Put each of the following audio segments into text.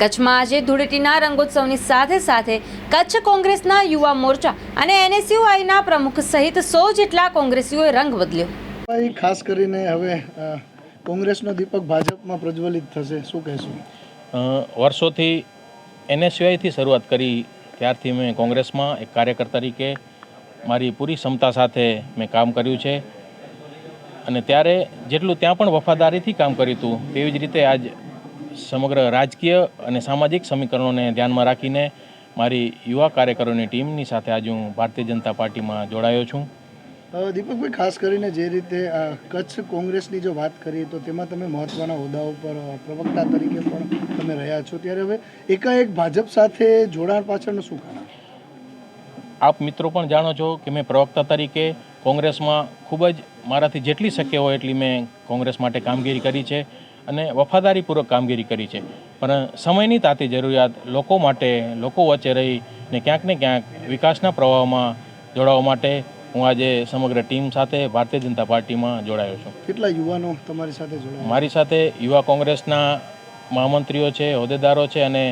કચ્છમાં આજે ધૂળેટીના રંગોત્સવની સાથે સાથે કચ્છ કોંગ્રેસના યુવા મોરચા અને એનએસયુઆઈના પ્રમુખ સહિત સો જેટલા કોંગ્રેસીઓએ રંગ બદલ્યો. ખાસ કરીને હવે કોંગ્રેસનો દીપક ભાજપમાં પ્રજ્વલિત થશે. શું કહેશું? વર્ષોથી એનએસયુઆઈથી શરૂઆત કરી ત્યારથી મેં કોંગ્રેસમાં એક કાર્યકર તરીકે મારી પૂરી ક્ષમતા સાથે મેં કામ કર્યું છે. અને ત્યારે જેટલું ત્યાં પણ વફાદારીથી કામ કર્યું હતું તેવી જ રીતે આજ સમગ્ર રાજકીય અને સામાજિક સમીકરણોને ધ્યાનમાં રાખીને મારી યુવા કાર્યકરોની ટીમની સાથે આજે હું ભારતીય જનતા પાર્ટીમાં જોડાયો છું. દીપકભાઈ ખાસ કરીને જે રીતે કચ્છ કોંગ્રેસની જો વાત કરીએ તો તેમાં તમે મહત્ત્વના હોદ્દાઓ પર પ્રવક્તા તરીકે પણ તમે રહ્યા છો. ત્યારે હવે એકાએક ભાજપ સાથે જોડાણ પાછળનું શું કારણ? આપ મિત્રો પણ જાણો છો કે મેં પ્રવક્તા તરીકે કોંગ્રેસમાં ખૂબ જ મારાથી જેટલી શક્ય હોય એટલી મેં કોંગ્રેસ માટે કામગીરી કરી છે. અને વફાદારીપૂર્વક કામગીરી કરી છે. પણ સમયની તાતી જરૂરિયાત લોકો માટે લોકો વચ્ચે રહીને ક્યાંક ને ક્યાંક વિકાસના પ્રવાહમાં જોડાવા માટે હું આજે સમગ્ર ટીમ સાથે ભારતીય જનતા પાર્ટીમાં જોડાયો છું. કેટલા યુવાનો તમારી સાથે જોડાયા? મારી સાથે યુવા કોંગ્રેસના મહામંત્રીઓ છે હોદ્દેદારો છે અને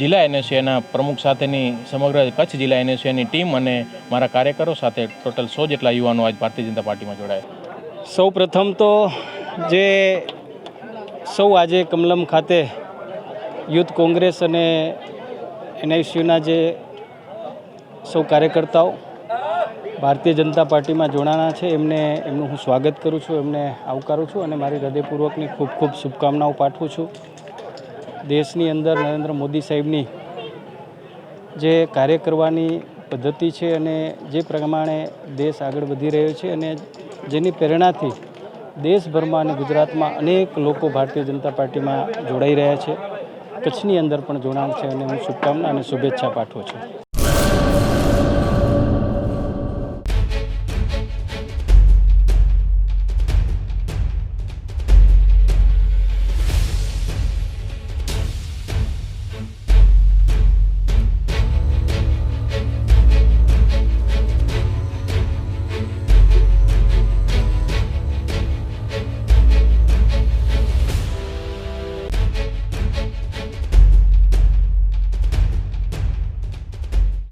જિલ્લા એનએસયુના પ્રમુખ સાથેની સમગ્ર કચ્છ જિલ્લા એનએસયુની ટીમ અને મારા કાર્યકરો સાથે ટોટલ સો જેટલા યુવાનો આજ ભારતીય જનતા પાર્ટીમાં જોડાયા. સૌ પ્રથમ તો જે સૌ આજે કમલમ ખાતે યુથ કોંગ્રેસ અને એનઆઈસીયુના જે સૌ કાર્યકર્તાઓ ભારતીય જનતા પાર્ટીમાં જોડાણા છે, એમને એમનું હું સ્વાગત કરું છું, એમને આવકારું છું અને મારી હૃદયપૂર્વકની ખૂબ ખૂબ શુભકામનાઓ પાઠવું છું. દેશની અંદર નરેન્દ્ર મોદી સાહેબની જે કાર્ય કરવાની પદ્ધતિ છે અને જે પ્રમાણે દેશ આગળ વધી રહ્યો છે અને જેની પ્રેરણાથી દેશભરમાં અને ગુજરાતમાં અનેક લોકો ભારતીય જનતા પાર્ટીમાં જોડાઈ રહ્યા છે. કચ્છની અંદર પણ જોડાણ છે અને હું શુભકામના અને શુભેચ્છા પાઠવું છું.